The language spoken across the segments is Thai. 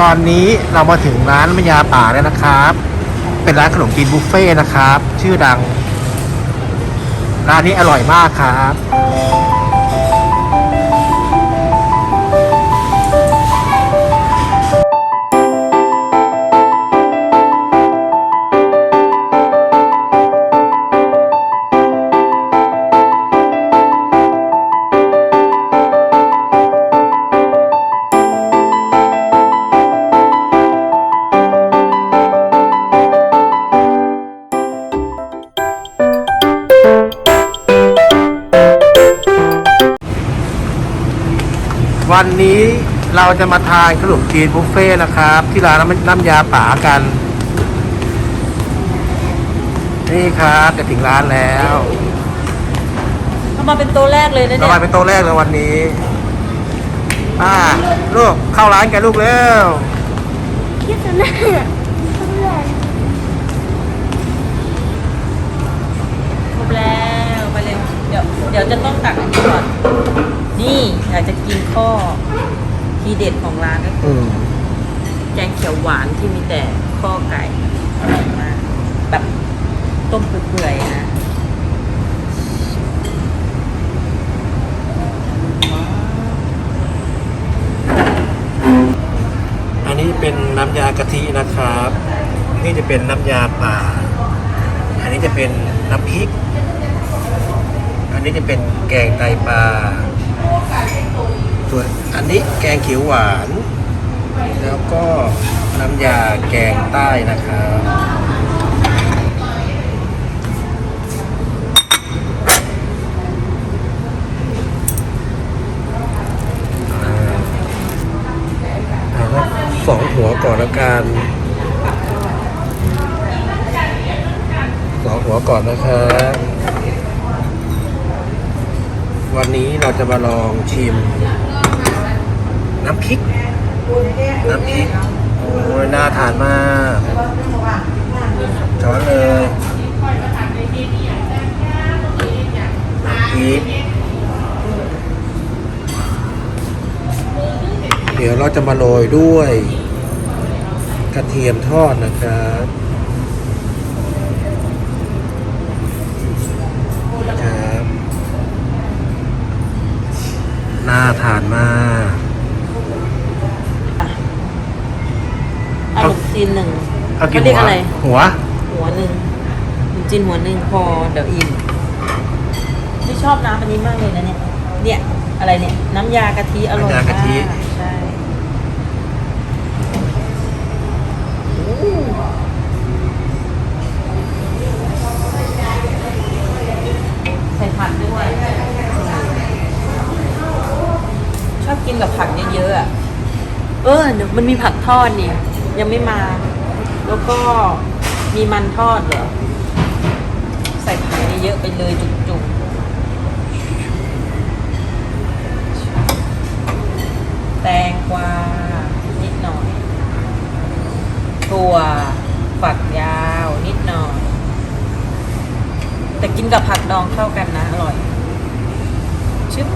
ตอนนี้เรามาถึงร้านมยาป่าแล้วนะครับ เป็นร้านขนมจีนบุฟเฟ่นะครับ ชื่อดัง ร้านนี้อร่อยมากครับ วันนี้เราจะมาทานขนมจีนบุฟเฟ่ต์นะครับ ที่ร้านน้ำน้ำยาป่ากัน นี่ครับจะถึงร้านแล้วเอามาเป็นตัวแรกเลยนะเราเนี่ยมาเป็นโต๊ะแรกเลยวันนี้อ่าลูกเข้าร้านกันลูกเร็ว คิดจะน่า จะกินข้อทีเด็ดของร้านก็คืออืมแกงเขียวหวานที่มีแต่ข้อไก่อร่อยมากแบบต้มเปื่อยๆนะอันนี้เป็นน้ำยากะทินะครับ นี่จะเป็นน้ำยาป่า อันนี้จะเป็นน้ำพริก อันนี้จะเป็นแกงไตปลา ส่วนอันนี้แกงเขียวหวาน แล้วก็น้ำยาแกงใต้นะครับเอาครับสองหัวก่อนแล้วกันสองหัวก่อนนะครับวันนี้เราจะมาลองชิม น้ำพริก น้ำพริก โอ้ยน่าทานมาก ช้อนเลยน้ำพริก เดี๋ยวเราจะมาโรยด้วย กระเทียมทอดนะครับครับน่าทานมาก เอา ขนมจีนหนึ่งเอากี่เรียกหัวอะไร หัว หัวหนึ่งขนมจีนหัวหนึ่งพอเดี๋ยวอิ่มไม่ชอบน้ำอันนี้มากเลยนะเนี่ย เนี่ยอะไรเนี่ย น้ำยากะทิอร่อยมากน้ำยากะทิใช่อู้ใส่ผักด้วย ชอบกินกับผักเยอะๆอะเออเดี๋ยวมันมีผักทอดนี่ยั ยังไม่มา แล้วก็มีมันทอดเหรอ ใส่ผักเยอะไปเลยจุกๆ แตงกวา นิดหน่อย ถั่วฝักยาวนิดหน่อย แต่กินกับผักดองเข้ากันนะ อร่อย ชึบ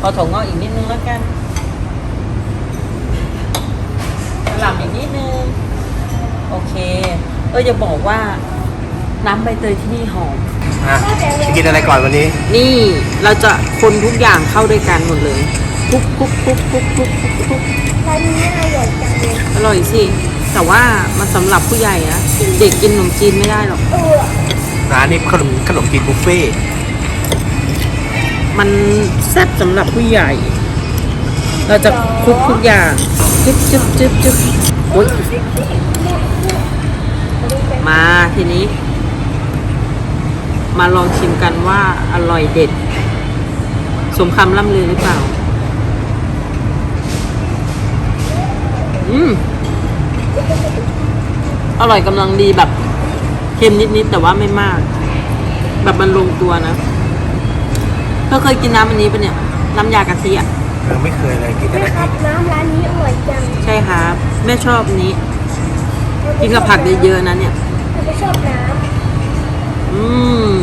พอถั่วงอกอีกนิดนึงแล้วกันกระ หล่ำอีกนิดนึง โอเค เออจะบอกว่าน้ำใบเตยที่นี่หอม อะจะกินอะไรก่อนวันนี้ นี่เราจะคนทุกอย่างเข้าด้วยกันหมดเลยคลุกคลุกคลุกคลุกคลุกคลุกคลุกร้านนี้อร่อยจังเลยอร่อยสิ แต่ว่ามันสำหรับผู้ใหญ่นะเด็กกินขนมจีนไม่ได้หรอก เออร้านนี้ขนมขนมจีนบุฟเฟ่ต์มันแซ่บสำหรับผู้ใหญ่ เราจะคลุกทุกอย่าง จึ๊บจึ๊บจึ๊บจึ๊บโอ๊ยมาทีนี้ มาลองชิมกันว่าอร่อยเด็ด สมคำล่ำลือหรือเปล่า อืม อร่อยกำลังดีแบบเค็มนิดๆแต่ว่าไม่มาก แบบมันลงตัวนะเธอเคยกินน้ำอันนี้ปะเนี่ย น้ำยากะทิอะ ยังไม่เคยเลยกินแต่แม่น้ำพครัริบกน้ำร้านนี้อร่อยจังใช่ครับแม่ชอบอันนี้ กินกับผักเยอะๆนะเนี่ยเราไม่ชอบน้อืม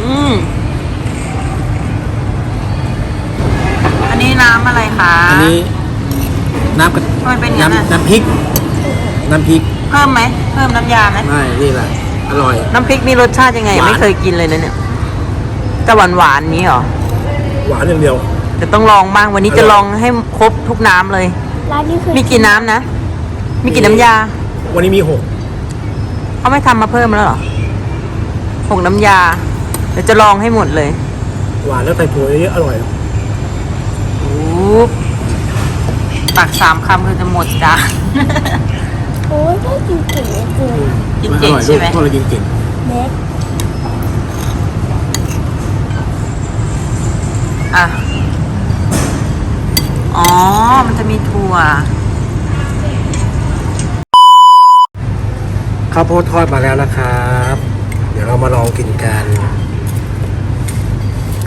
อืม อันนี้ำอะไรคะ อันนี้น้ำกะทำไมเป็นอย่างนั้นอะน้ำน้ำพริก น้ำพริกเพิ่มไหม เพิ่มน้ำยาไหม ไม่นี่แหละอร่อย น้ำพริกนี่รสชาติยังไง หวาน ไม่เคยกินเลยนะเนี่ย จะหวานหวานๆนี้เหรอหวานอย่างเดียวแต่ต้องลองบ้างวันนี้อร่อยจะลองให้ครบทุกน้ำเลย ร้านนี้คือมีกี่น้ำนะ มีกี่น้ำยาวันนี้มีหกเขาไม่ทำมาเพิ่มแล้วเหรอผงน้ำยาเดี๋ยวจะลองให้หมดเลยหวานแล้วใส่ถั่วเยอะๆอร่อยอุ๊บตักสามคำคือจะหมดจ้า โอ้ยได้กินเก่งจริงกินมันอเก่งร่อยใช่ไหม พวกเรากินเก่งๆเน็ต อะ อ๋อ มันจะมีถั่ว ข้าวโพดทอดมาแล้วนะครับ เดี๋ยวเรามาลองกินกัน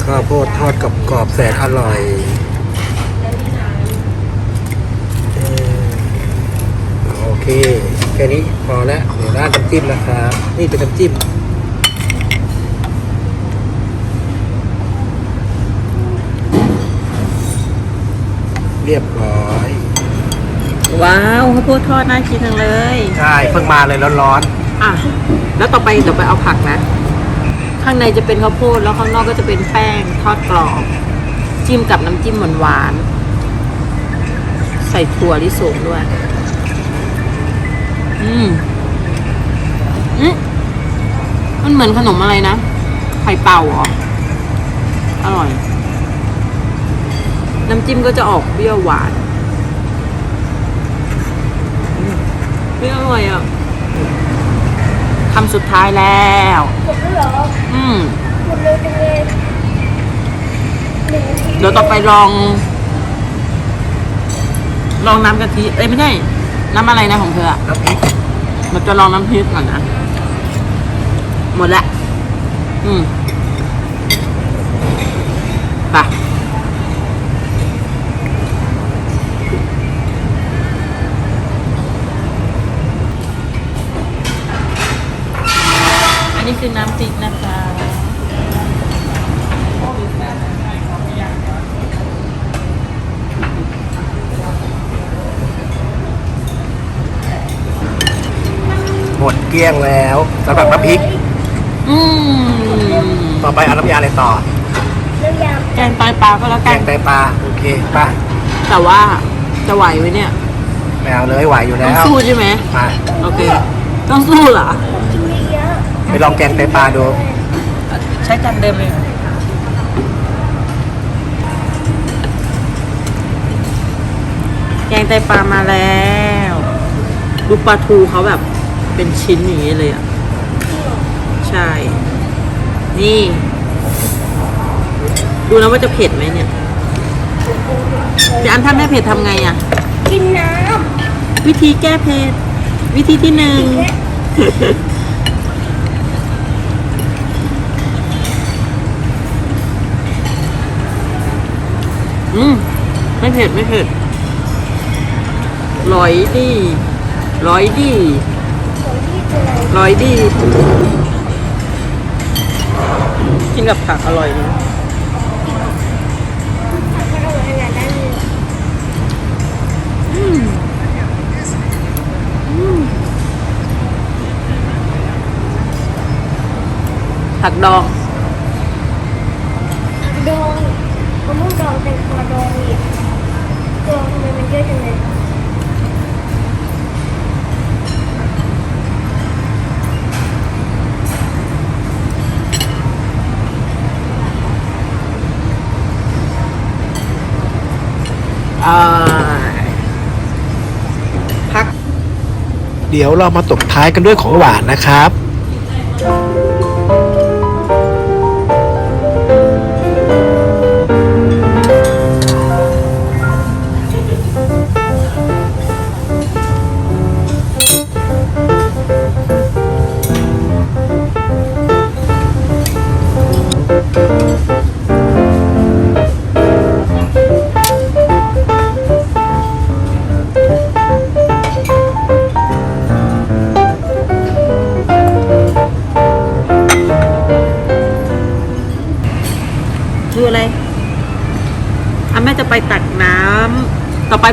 ข้าวโพดทอดกับกรอบแสนอร่อยโอเค แค่นี้พอแล้วเดี๋ยวราดน้ำจิ้มนะครับ นี่เป็นน้ำจิ้ม เรียบร้อย ว้าวข้าวโพดทอดน่ากินจังเลย ใช่เพิ่งมาเลยร้อนอะ แล้วต่อไปเดี๋ยวไปเอาผักนะ ข้างในจะเป็นข้าวโพดแล้วข้างนอกก็จะเป็นแป้งทอดกรอบ จิ้มกับน้ำจิ้มหวานๆใส่ถั่วลิสงด้วย อืมอืมมันเหมือนขนมอะไรนะ ไข่เป่าเหรอ อร่อย น้ำจิ้มก็จะออกเปรี้ยวหวานอืมเปรี้ยวอร่อยอะคำสุดท้ายแล้วหมดแล้วเหรออืมหมดเลยจังเลยหนึ่งนาทีเดี๋ยวต่อไปลอง ลองน้ำกะทิเอ้ยไม่ใช่น้ำอะไรนะของเธออะๆน้ำพริกเราจะลองน้ำพริกก่อนนะ หมดละ อืมไป คือน้ำพริกนะคะหมดเกลี้ยงแล้วสำหรับน้ำพริก อืมต่อไปเอาน้ำยาอะไรต่อแล้วยแกงไตปลาก็แล้วแกกัน งไตปลาโอเคไป่ะแต่ว่าจะไหวไหมเนี่ยไม่เอาเลยไหวอยู่ต้แล้องวสู้ใช่ไหม ไปโอเค ต้องสู้เหรอ ลองแกงไตปลาดู ใช้จานเดิมเลยแกงไตปลามาแล้วดูปลาทูเขาแบบเป็นชิ้นอย่างนี้เลยอะ ใช่ นี่ ดูนะว่าจะเผ็ดไหมเนี่ยพี่อันถ้าไม่เผ็ดทำไงอะ กินน้วิธีแก้เผ็ด วิธีที่หนึ่ง เผ็ดไม่เผ็ดร้อยดีร้อยดีร้อยดีกินกับผักอร่อยดีถ้าเอาขนาดนั้นเลยผักดองมะม่วงดองแตงกวาดอง พัก เดี๋ยวเรามาตบท้ายกันด้วยของหวานนะครับ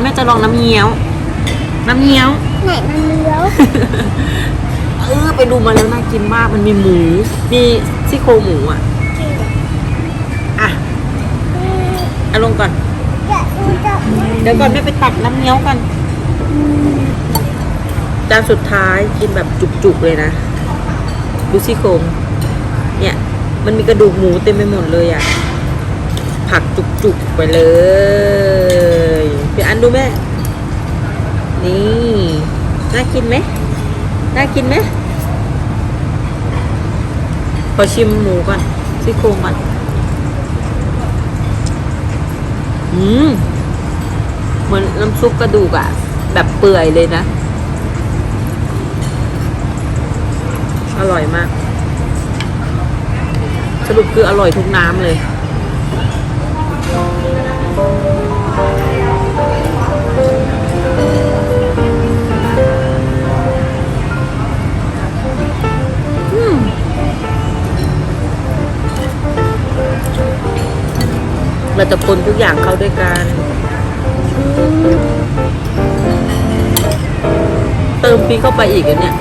แม่จะลองน้ำเงี้ยว น้ำเงี้ยว ไหนมันเลี้ยวเออไปดูมาแล้วน่ากินมาก มันมีหมู มีซี่โครงหมูอะ อะเอาลงก่อนอยากดูจับเดี๋ยวก่อนแม่ไปตักน้ำเงี้ยวกันจานสุดท้ายกินแบบจุกๆเลยนะ ดูซี่โครง เนี่ย มันมีกระดูกหมูเต็มไปหมดเลยอะ ผักจุกๆไปเลยพี่อัน ดูแม่ นี่ น่ากินไหม น่ากินไหมขอชิมหมูก่อนซี่โครงก่อน อืม เหมือนน้ำซุปกระดูกอะแบบเปื่อยเลยนะ อร่อยมาก สรุปคืออร่อยทุกน้ำเลย เราจะคนทุกอย่างเข้าด้วยกัน เติมพริกเข้าไปอีกอันเนี่ย